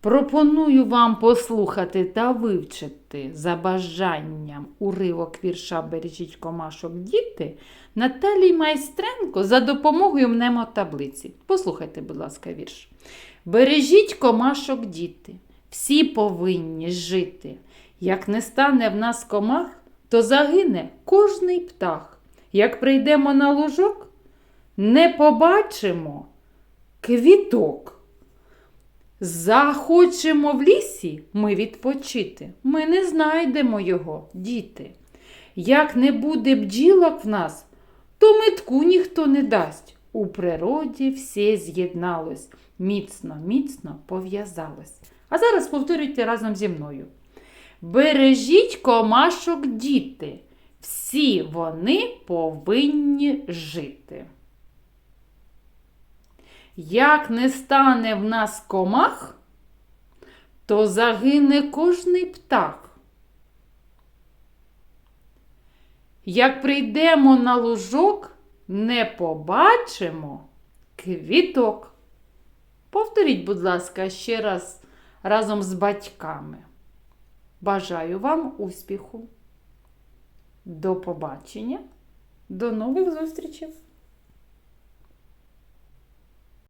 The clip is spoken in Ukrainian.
Пропоную вам послухати та вивчити за бажанням уривок вірша Бережіть комашок діти Наталії Майстренко за допомогою мнемотаблиці. Послухайте, будь ласка, вірш. Бережіть комашок діти, всі повинні жити. Як не стане в нас комах, то загине кожний птах. Як прийдемо на лужок, не побачимо квіток. Захочемо в лісі ми відпочити. Ми не знайдемо його, діти. Як не буде бджілок в нас, то метку ніхто не дасть. У природі все з'єдналось, міцно, міцно пов'язалось. А зараз повторюйте разом зі мною. Бережіть комашок діти, всі вони повинні жити. Як не стане в нас комах, то загине кожний птах. Як прийдемо на лужок, не побачимо квіток. Повторіть, будь ласка, ще раз разом з батьками. Бажаю вам успіху. До побачення, до нових зустрічей!